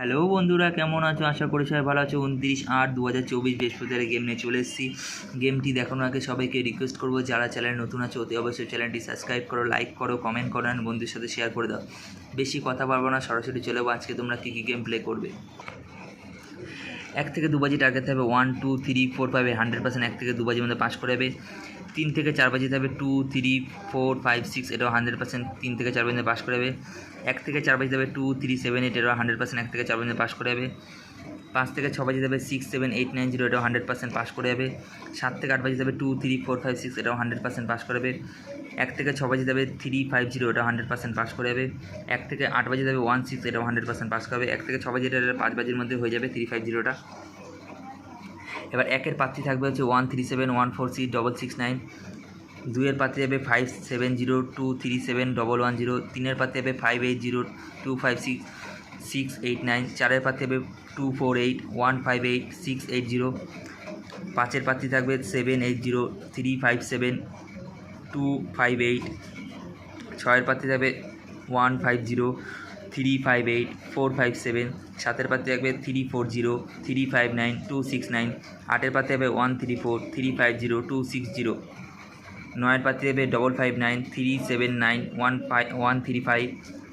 Hello বন্ধুরা, কেমন আছো? আশা করি সবাই ভালো আছো। উনত্রিশ আট দু হাজার চব্বিশ বৃহস্পতিবার গেম নিয়ে চলে এসেছি। গেমটি দেখানোর আগে সবাইকে রিকোয়েস্ট করব, যারা চ্যানেল নতুন আছে, অতি অবশ্যই চ্যানেলটি সাবস্ক্রাইব করো লাইক করো কমেন্ট করো বন্ধুর সাথে শেয়ার করে দাও। বেশি কথা পারব না, সরাসরি চলে আজকে তোমরা কী কী গেম প্লে করবে? এক থেকে দু বাজি টার্গেট থাকবে ওয়ান টু থ্রি ফোর ফাইভে হান্ড্রেড পার্সেন্ট এক থেকে দু বাজির মধ্যে পাস করে যাবে। তিন থেকে চার বাজি থাকবে two three four five six এটাও হান্ড্রেড পার্সেন্ট তিন থেকে চার বাজিতে পাস করে যাবে। এক থেকে চার বাজি থাকবে টু থ্রি সেভেন এইট এটাও হান্ড্রেড পার্সেন্ট এক থেকে চার বাজিতে পাস করে যাবে। পাঁচ থেকে ছ বাজি যাবে six seven eight nine zero এটাও হান্ড্রেড পার্সেন্ট পাস করে যাবে। সাত থেকে আট বাজি যাবে two three four five six এটাও হান্ড্রেড পার্সেন্ট পাস করে যাবে। এক থেকে ছ বাজি যাবে থ্রি ফাইভ জিরো এটাও হান্ড্রেড পার্সেন্ট পাস করে যাবে। এক থেকে আট বাজি যাবে ওয়ান সিক্স এটাও হান্ড্রেড পার্সেন্ট পাস করবে এক থেকে ছ বাজি এটা পাঁচ বাজির মধ্যে হয়ে যাবে থ্রি ফাইভ জিরোটা এবার একের প্রার্থী থাকবে হচ্ছে one three seven one four six double six nine দুইয়ের প্রার্থী যাবে five seven zero two three seven double one zero তিনের প্রার্থী যাবে five eight zero two five six six eight nine চারের প্রার্থী যাবে two four eight one five eight six eight zero পাঁচের প্রার্থী থাকবে seven eight zero three five seven two five eight ছয়ের প্রার্থী থাকবে one five zero three five eight four five seven সাতের প্রার্থী থাকবে three four zero three five nine two six nine আটের প্রার্থী হবে one three four three five zero two six zero নয়ের প্রার্থী হবে double five nine three seven nine one five one three five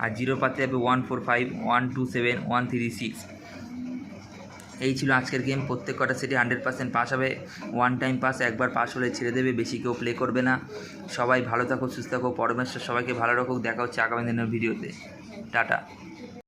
আর zero প্রার্থী হবে one four five one two seven one three six এই ছিল আজকের গেম প্রত্যেক কটা সেটি হান্ড্রেড পার্সেন্ট পাস হবে। ওয়ান টাইম পাস একবার পাস হলে ছেড়ে দেবে। বেশি কেউ প্লে করবে না। সবাই ভালো থাকো, সুস্থ থাকো, পরমেশ্বর সবাইকে ভালো রাখুক। দেখা হচ্ছে আগামী দিনের ভিডিওতে টাটা।